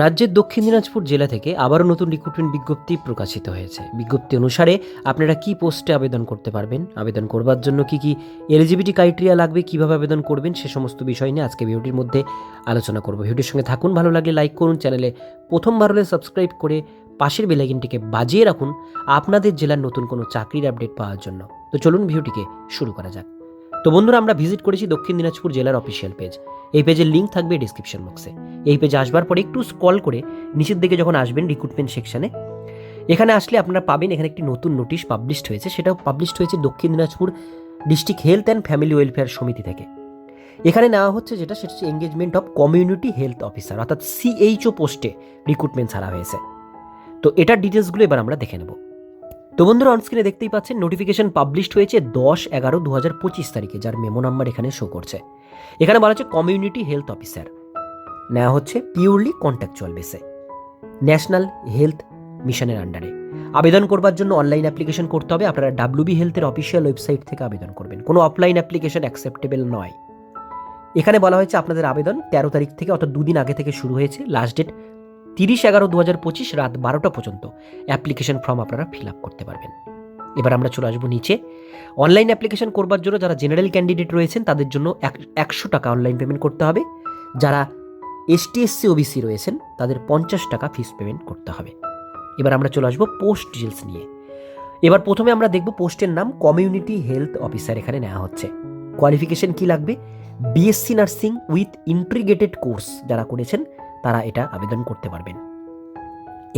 রাজ্যের দক্ষিণ দিনাজপুর জেলা থেকে আবারও নতুন রিক্রুটমেন্ট বিজ্ঞপ্তি প্রকাশিত হয়েছে। বিজ্ঞপ্তি অনুসারে আপনারা কি পোস্টে আবেদন করতে পারবেন? আবেদন করবার জন্য কি কি এলিজিবিলিটি ক্রাইটেরিয়া লাগবে? কীভাবে আবেদন করবেন? সে সমস্ত বিষয় নিয়ে আজকে ভিডিওটির মধ্যে আলোচনা করব। ভিডিওর সঙ্গে থাকুন, ভালো লাগলে লাইক করুন, চ্যানেলে প্রথমবার হলে সাবস্ক্রাইব করে পাশের বেলাইকিনটিকে বাজিয়ে রাখুন আপনাদের জেলার নতুন কোনো চাকরির আপডেট পাওয়ার জন্য। তো চলুন ভিডিওটিকে শুরু করা যাক। তো বন্ধুরা, আমরা ভিজিট করেছি দক্ষিণ দিনাজপুর জেলার অফিসিয়াল পেজ এই পেজের লিঙ্ক থাকবে ডিসক্রিপশন বক্সে এই পেজে আসবার পরে একটু স্ক্রল করে নিচের দিকে যখন আসবেন রিক্রুটমেন্ট সেকশনে এখানে আসলে আপনারা পাবেন এখানে একটি নতুন নোটিশ পাবলিশড হয়েছে। সেটাও পাবলিশড হয়েছে Dakshin Dinajpur district health and family welfare সমিতি থেকে। এখানে নেওয়া হচ্ছে যেটা, সেটা হচ্ছে engagement of community health officer অর্থাৎ সিএইচও পোস্টে রিক্রুটমেন্ট ছাড়া হয়েছে। তো এটার ডিটেলসগুলো এবার আমরা দেখে নেব। তো বন্ধুরা অনস্ক্রিনে দেখতেই পাচ্ছেন নোটিফিকেশন পাবলিশড হয়েছে দশ এগারো দু হাজার পঁচিশ তারিখে, যার মেমো নাম্বার এখানে শো করছে। এখানে বলা হচ্ছে কমিউনিটি হেলথ অফিসার নেওয়া হচ্ছে পিওরলি কন্ট্যাকচুয়াল বেসে ন্যাশনাল হেলথ মিশনের আন্ডারে আবেদন করবার জন্য অনলাইন অ্যাপ্লিকেশন করতে হবে। আপনারা ডাব্লিউবি হেলথের অফিসিয়াল ওয়েবসাইট থেকে আবেদন করবেন। কোনো অফলাইন অ্যাপ্লিকেশন অ্যাকসেপ্টেবল নয়। এখানে বলা হয়েছে আপনাদের আবেদন তেরো তারিখ থেকে, অর্থাৎ দুদিন আগে থেকে শুরু হয়েছে। লাস্ট ডেট তিরিশ এগারো দু হাজার পঁচিশ রাত বারোটা পর্যন্ত অ্যাপ্লিকেশন ফর্ম আপনারা ফিল আপ করতে পারবেন। এবার আমরা চলে আসব নিচে। অনলাইন অ্যাপ্লিকেশন করবার জন্য যারা জেনারেল ক্যান্ডিডেট রয়েছেন, তাদের জন্য এক- একশো টাকা অনলাইন পেমেন্ট করতে হবে। যারা এসটি এসসি ওবিসি রয়েছেন, তাদের পঞ্চাশ টাকা ফিস পেমেন্ট করতে হবে। এবার আমরা চলে আসব পোস্ট ডিটেলস নিয়ে। এবার প্রথমে আমরা দেখব পোস্টের নাম কমিউনিটি হেলথ অফিসার এখানে নেওয়া হচ্ছে। কোয়ালিফিকেশন কি লাগবে? BSc nursing with integrated course যারা করেছেন তারা এটা আবেদন করতে পারবেন।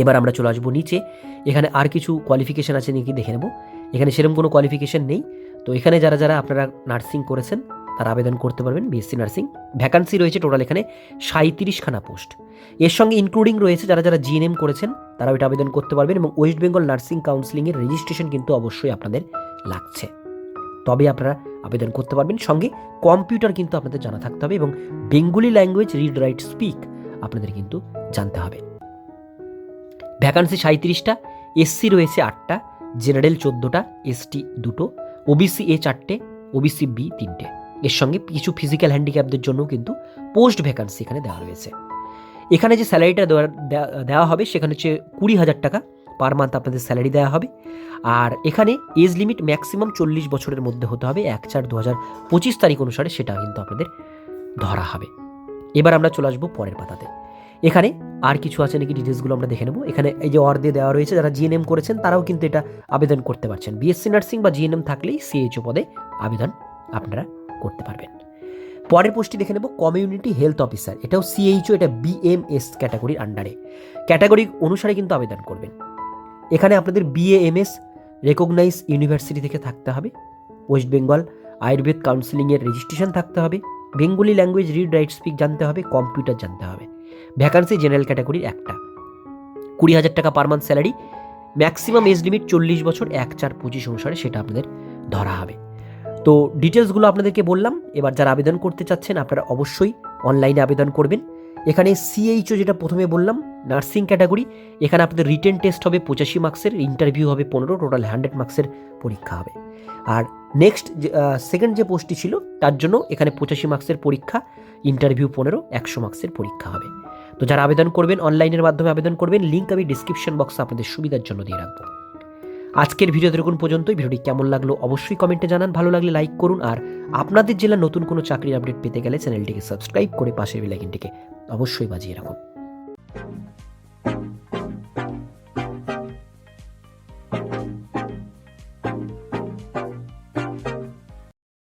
এবার আমরা চলে আসব নিচে। এখানে আর কিছু কোয়ালিফিকেশন আছে নাকি দেখে নেব। এখানে সেরকম কোনো কোয়ালিফিকেশন নেই। তো এখানে যারা যারা আপনারা নার্সিং করেছেন, তারা আবেদন করতে পারবেন বিএসসি নার্সিং ভ্যাকান্সি রয়েছে টোটাল এখানে সাঁত্রিশখানা পোস্ট এর সঙ্গে ইনক্লুডিং রয়েছে যারা যারা জিএনএম করেছেন, তারাও এটা আবেদন করতে পারবেন এবং ওয়েস্ট বেঙ্গল নার্সিং কাউন্সিলিংয়ের রেজিস্ট্রেশন কিন্তু অবশ্যই আপনাদের লাগছে। তবে আপনারা আবেদন করতে পারবেন। সঙ্গে কম্পিউটার কিন্তু আপনাদের জানা থাকতে হবে এবং Bengali language read write speak আপনাদের কিন্তু জানতে হবে। ভ্যাকান্সি সাঁত্রিশটা এসসি রয়েছে আটটা জেনারেল চোদ্দোটা এসটি দুটো ওবিসি এ চারটে ওবিসি বি তিনটে। এর সঙ্গে কিছু ফিজিক্যাল হ্যান্ডিক্যাপদের জন্য কিন্তু পোস্ট ভ্যাকান্সি এখানে দেওয়া রয়েছে। এখানে যে স্যালারিটা দেওয়া হবে সেখানে হচ্ছে কুড়ি হাজার টাকা পার মান্থ আপনাদের স্যালারি দেওয়া হবে। আর এখানে এজ লিমিট ম্যাক্সিমাম চল্লিশ বছরের মধ্যে হতে হবে। এক চার দু হাজার পঁচিশ তারিখ অনুসারে সেটা কিন্তু আপনাদের ধরা হবে। এবার আমরা চলে আসব পরের পাতাতে। এখানে আর কিছু আছে নাকি ডিটেলসগুলো আমরা দেখে নেব। এখানে এই যে অর দিয়ে দেওয়া রয়েছে, যারা জিএনএম করেছেন, তারাও কিন্তু এটা আবেদন করতে পারছেন। বিএসসি নার্সিং বা জিএনএম থাকলেই সিএইচও পদে আবেদন আপনারা করতে পারবেন। পরের পোস্টটি দেখে নেব কমিউনিটি হেলথ অফিসার এটাও সিএইচও এটা বিএমএস ক্যাটাগরির আন্ডারে ক্যাটাগরি অনুসারে কিন্তু আবেদন করবেন। এখানে আপনাদের বিএএমএস রেকগনাইজ ইউনিভার্সিটি থেকে থাকতে হবে। ওয়েস্ট বেঙ্গল আয়ুর্বেদ কাউন্সিলিংয়ের রেজিস্ট্রেশন থাকতে হবে। Bengali language read write speak জানতে হবে কম্পিউটার জানতে হবে। ভ্যাকান্সি জেনারেল ক্যাটাগরির একটা। কুড়ি হাজার টাকা per month salary maximum age limit চল্লিশ বছর, এক চার পঁচিশ অনুসারে সেটা আপনাদের ধরা হবে। তো ডিটেলসগুলো আপনাদেরকে বললাম, এবার যারা আবেদন করতে চাচ্ছেন, আপনারা অবশ্যই অনলাইনে আবেদন করবেন। এখানে সিএইচও যেটা প্রথমে বললাম নার্সিং ক্যাটাগরি এখানে আপনাদের রিটেন টেস্ট হবে পঁচাশি মার্কসের ইন্টারভিউ হবে পনেরো টোটাল হান্ড্রেড মার্কসের পরীক্ষা হবে। আর নেক্সট সেকেন্ড যে পোস্টটি ছিল তার জন্য এখানে পঁচাশি মার্কসের পরীক্ষা ইন্টারভিউ পনেরো, একশো মার্কসের পরীক্ষা হবে। তো যারা আবেদন করবেন অনলাইনের মাধ্যমে আবেদন করবেন লিঙ্ক আমি ডিসক্রিপশন বক্সে আপনাদের সুবিধার জন্য দিয়ে রাখব। আজকের ভিডিও দেখুন পর্যন্তই। ভিডিওটি কেমন লাগল অবশ্যই কমেন্টে জানান। ভালো লাগলে লাইক করুন। আর আপনাদের জেলার নতুন কোনো চাকরির আপডেট পেতে গেলে চ্যানেলটিকে সাবস্ক্রাইব করে পাশের বেলাইকিনটিকে অবশ্যই বাজিয়ে রাখুন।